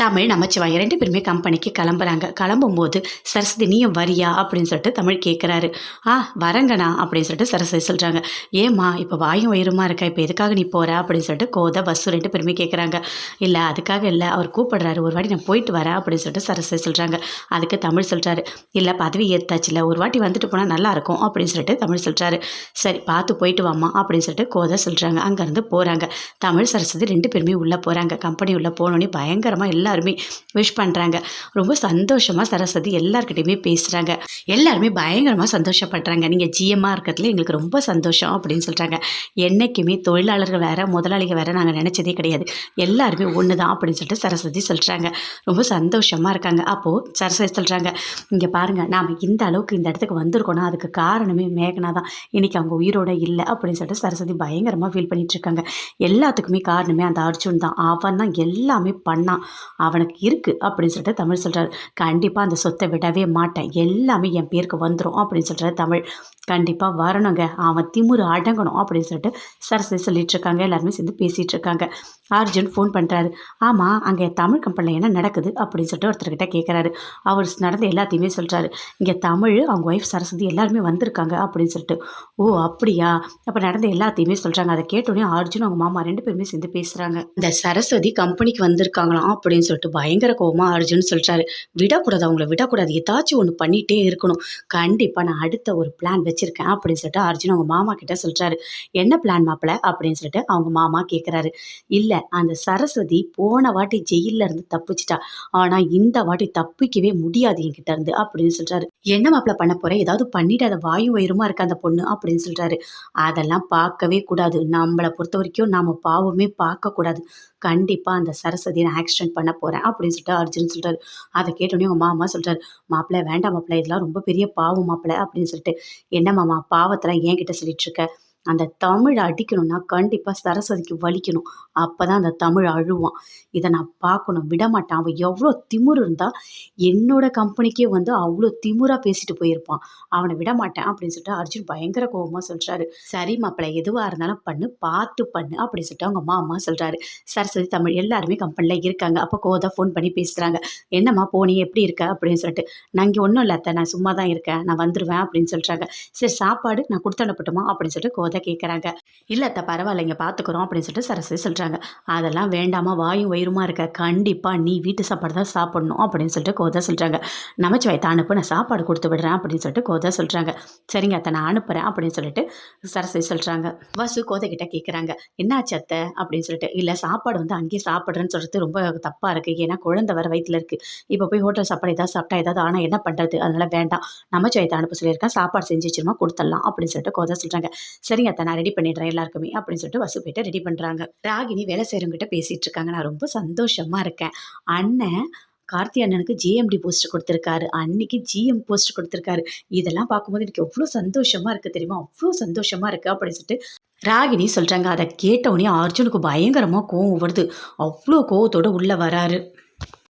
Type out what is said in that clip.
தமிழ் நமச்சிவாய் ரெண்டு பேருமே கம்பெனிக்கு கிளம்புறாங்க. கிளம்பும்போது சரஸ்வதி நீயும் வரியா? அப்படின்னு சொல்லிட்டு தமிழ் கேட்குறாரு ஆ வரங்கண்ணா அப்படின்னு சொல்லிட்டு சரஸ்வதி சொல்கிறாங்க ஏம்மா இப்போ வாயும் வயிறுமா இருக்கா? இப்போ எதுக்காக நீ போகிற அப்படின்னு சொல்லிட்டு கோதை பஸ்ஸு ரெண்டு பேருமே கேட்குறாங்க இல்லை அதுக்காக இல்லை அவர் கூப்பிடுறாரு. ஒரு வாட்டி நான் போயிட்டு வரேன் அப்படின்னு சொல்லிட்டு சரஸ்வதி சொல்கிறாங்க அதுக்கு தமிழ் சொல்கிறாரு இல்லை பதவி ஏற்றாச்சு இல்லை ஒரு வாட்டி வந்துட்டு போனால் நல்லாயிருக்கும் அப்படின்னு சொல்லிட்டு தமிழ் சொல்கிறாரு சரி பார்த்து போயிட்டு வாமா அப்படின்னு சொல்லிட்டு கோதை சொல்கிறாங்க அங்கேருந்து போகிறாங்க தமிழ் சரஸ்வதி ரெண்டு பேருமே உள்ளே போகிறாங்க கம்பெனி உள்ளே போனோடனே பயங்கரமாக எல்லாருமே விஷ் பண்ணுறாங்க ரொம்ப சந்தோஷமாக சரஸ்வதி எல்லாருக்கிட்டையுமே பேசுகிறாங்க எல்லாருமே பயங்கரமாக சந்தோஷப்படுறாங்க. நீங்கள் ஜிஎம்மாக இருக்கிறதுல எங்களுக்கு ரொம்ப சந்தோஷம் அப்படின்னு சொல்கிறாங்க என்றைக்குமே தொழிலாளர்கள் வேறு முதலாளிகள் வேறு நாங்கள் நினச்சதே கிடையாது. எல்லாருமே ஒன்று தான் அப்படின்னு சொல்லிட்டு சரஸ்வதி சொல்கிறாங்க ரொம்ப சந்தோஷமாக இருக்காங்க. அப்போது சரஸ்வதி சொல்கிறாங்க இங்கே பாருங்கள் நாம் இந்த அளவுக்கு இந்த இடத்துக்கு வந்திருக்கோன்னா அதுக்கு காரணமே மேகனா தான் இன்றைக்கி அவங்க உயிரோட இல்லை அப்படின்னு சொல்லிட்டு சரஸ்வதி பயங்கரமாக ஃபீல் பண்ணிகிட்ருக்காங்க இருக்காங்க. எல்லாத்துக்குமே காரணமே அந்த அர்ஜுன் தான். அவன் தான் எல்லாமே பண்ணான். அவனுக்கு இருக்குது அப்படின்னு சொல்லிட்டு தமிழ் சொல்கிறார் கண்டிப்பாக அந்த சொத்தை விடவே மாட்டேன். எல்லாமே என் பேருக்கு வந்துடும் அப்படின்னு சொல்கிறார் தமிழ். கண்டிப்பாக வரணுங்க. அவன் திமுரு அடங்கணும் அப்படின்னு சொல்லிட்டு சரஸ்வதி சொல்லிட்டு இருக்காங்க. எல்லாருமே சேர்ந்து பேசிகிட்டு இருக்காங்க. அர்ஜுன் ஃபோன் பண்ணுறாரு ஆமாம் அங்கே தமிழ் கம்பெனியில் என்ன நடக்குது அப்படின்னு சொல்லிட்டு ஒருத்தர்கிட்ட கேட்குறாரு அவர் நடந்த எல்லாத்தையுமே சொல்கிறாரு இங்கே தமிழ் அவங்க ஒய்ஃப் சரஸ்வதி எல்லாருமே வந்திருக்காங்க அப்படின்னு சொல்லிட்டு. ஓ அப்படியா? அப்போ நடந்த எல்லாத்தையுமே சொல்கிறாங்க அதை கேட்டோடனே அர்ஜுன் அவங்க மாமா ரெண்டு பேருமே சேர்ந்து பேசுகிறாங்க இந்த சரஸ்வதி கம்பெனிக்கு வந்திருக்காங்களாம் அப்படின்னு சொல்லிட்டு பயங்கர கோவமாக அர்ஜுன் சொல்கிறாரு விடக்கூடாது அவங்கள விடக்கூடாது. ஏதாச்சும் ஒன்று பண்ணிகிட்டே இருக்கணும். கண்டிப்பாக நான் அடுத்த ஒரு பிளான் வச்சுருக்கேன் அப்படின்னு சொல்லிட்டு அர்ஜுன் அவங்க மாமா கிட்ட சொல்கிறாரு என்ன பிளான் மாப்பிள்ள அப்படின்னு சொல்லிட்டு அவங்க மாமா கேட்குறாரு இல்லை அந்த சரஸ்வதி போன வாட்டி ஜெயிலில் இருந்து தப்பிச்சிட்டா. ஆனால் இந்த வாட்டி தப்பிக்கவே முடியாது என்கிட்ட இருந்து அப்படின்னு சொல்கிறாரு என்ன மாப்பிள்ள பண்ண போகிறேன் ஏதாவது பண்ணிட்டு அதை வாயு வயிறுமா இருக்க அந்த பொண்ணு அப்படின்னு சொல்கிறாரு அதெல்லாம் பார்க்கவே கூடாது. நம்மளை பொறுத்த வரைக்கும் நாம் பாவமே பார்க்கக்கூடாது கண்டிப்பாக அந்த சரஸ்வதியை நான் ஆக்சிடென்ட் பண்ண போகிறேன் அப்படின்னு சொல்லிட்டு அர்ஜுன் சொல்கிறாரு அதை கேட்டோடனே உங்கள் மாமா சொல்கிறாரு மாப்பிள்ளை வேண்டாம் மாப்பிள்ளை இதெல்லாம் ரொம்ப பெரிய பாவம் மாப்பிள்ளை அப்படின்னு சொல்லிட்டு. என்ன மாமா பாவத்தெல்லாம் என்கிட்ட சொல்லிட்டு இருக்க? அந்த தமிழ் அடிக்கணும்னா கண்டிப்பாக சரஸ்வதிக்கு வலிக்கணும். அப்போ தான் அந்த தமிழ் அழுவான். இதை நான் பார்க்கணும். விடமாட்டான். அவன் எவ்வளோ திமுர் இருந்தால் என்னோடய கம்பெனிக்கே வந்து அவ்வளோ திமுறாக பேசிட்டு போயிருப்பான். அவனை விடமாட்டேன் அப்படின்னு சொல்லிட்டு அர்ஜுன் பயங்கர கோபமாக சொல்கிறாரு சரி மாப்பிள்ளை எதுவாக இருந்தாலும் பண்ணு. பார்த்து பண்ணு. அப்படின்னு சொல்லிட்டு அவங்க மாமா சொல்கிறாரு சரஸ்வதி தமிழ் எல்லாருமே கம்பெனியில் இருக்காங்க. அப்போ கோதா ஃபோன் பண்ணி பேசுகிறாங்க என்னம்மா போனி எப்படி இருக்க? அப்படின்னு சொல்லிட்டு நான் இங்கே ஒன்றும் இல்லை அத்தை. நான் சும்மா தான் இருக்கேன். நான் வந்துடுவேன் அப்படின்னு சொல்கிறாங்க சரி சாப்பாடு நான் கொடுத்து அனுப்பட்டுமா? அப்படின்னு சொல்லிட்டு கோதை கேட்குறாங்க இல்லை அத்தை பரவாயில்லைங்க பார்த்துக்குறோம் அப்படின்னு சொல்லிட்டு சரஸ்வதி சொல்கிறாங்க அதெல்லாம் வேண்டாமா வாயும் வயிறுமா இருக்க. கண்டிப்பாக நீ வீட்டு சாப்பாடு தான் சாப்பிடணும் அப்படின்னு சொல்லிட்டு கோதை சொல்கிறாங்க நமச்சிவாய் தான் அனுப்பு நான் சாப்பாடு கொடுத்து விடுறேன் அப்படின்னு சொல்லிட்டு கோதை சொல்கிறாங்க சரிங்க அத்தை நான் அனுப்புகிறேன் அப்படின்னு சொல்லிட்டு சரஸ்வதி சொல்கிறாங்க வசு கோதை கிட்ட கேட்குறாங்க என்னாச்சு அத்தை? அப்படின்னு சொல்லிட்டு இல்லை சாப்பாடு வந்து அங்கேயே சாப்பிட்றேன்னு சொல்கிறது ரொம்ப தப்பாக இருக்குது ஏன்னா குழந்தை வர வயிற்றில் இருக்குது இப்போ போய் ஹோட்டல் சாப்பாடு ஏதாவது சாப்பிட்டா ஏதாவது ஆனால் என்ன பண்ணுறது அதனால் வேண்டாம். நமச்சிவாயத்தை அனுப்ப சொல்லியிருக்கேன். சாப்பாடு செஞ்சு வச்சிருமா கொடுத்துடலாம் அப்படின்னு சொல்லிட்டு கோதை சொல்கிறாங்க சரிங்க அத்தை நான் ரெடி பண்ணிடுறேன் எல்லாருக்குமே அப்படின்னு சொல்லிட்டு வசு போயிட்டு ரெடி பண்ணுறாங்க ராகினி வேலை செய்கிறவங்ககிட்ட பேசிகிட்டு இருக்காங்க. நான் ரொம்ப சந்தோஷமாக இருக்கேன். அண்ணன் கார்த்தி அண்ணனுக்கு ஜிஎம்டி போஸ்ட் கொடுத்துருக்காரு. அன்னைக்கு ஜிஎம் போஸ்ட் கொடுத்துருக்காரு. இதெல்லாம் பார்க்கும்போது எனக்கு எவ்வளோ சந்தோஷமாக இருக்குது தெரியுமா? அவ்வளோ சந்தோஷமாக இருக்குது அப்படின்னு சொல்லிட்டு ராகினி சொல்கிறாங்க அதை கேட்டவுடனே அர்ஜுனுக்கு பயங்கரமாக கோவம் வருது. அவ்வளோ கோவத்தோடு உள்ளே வராரு.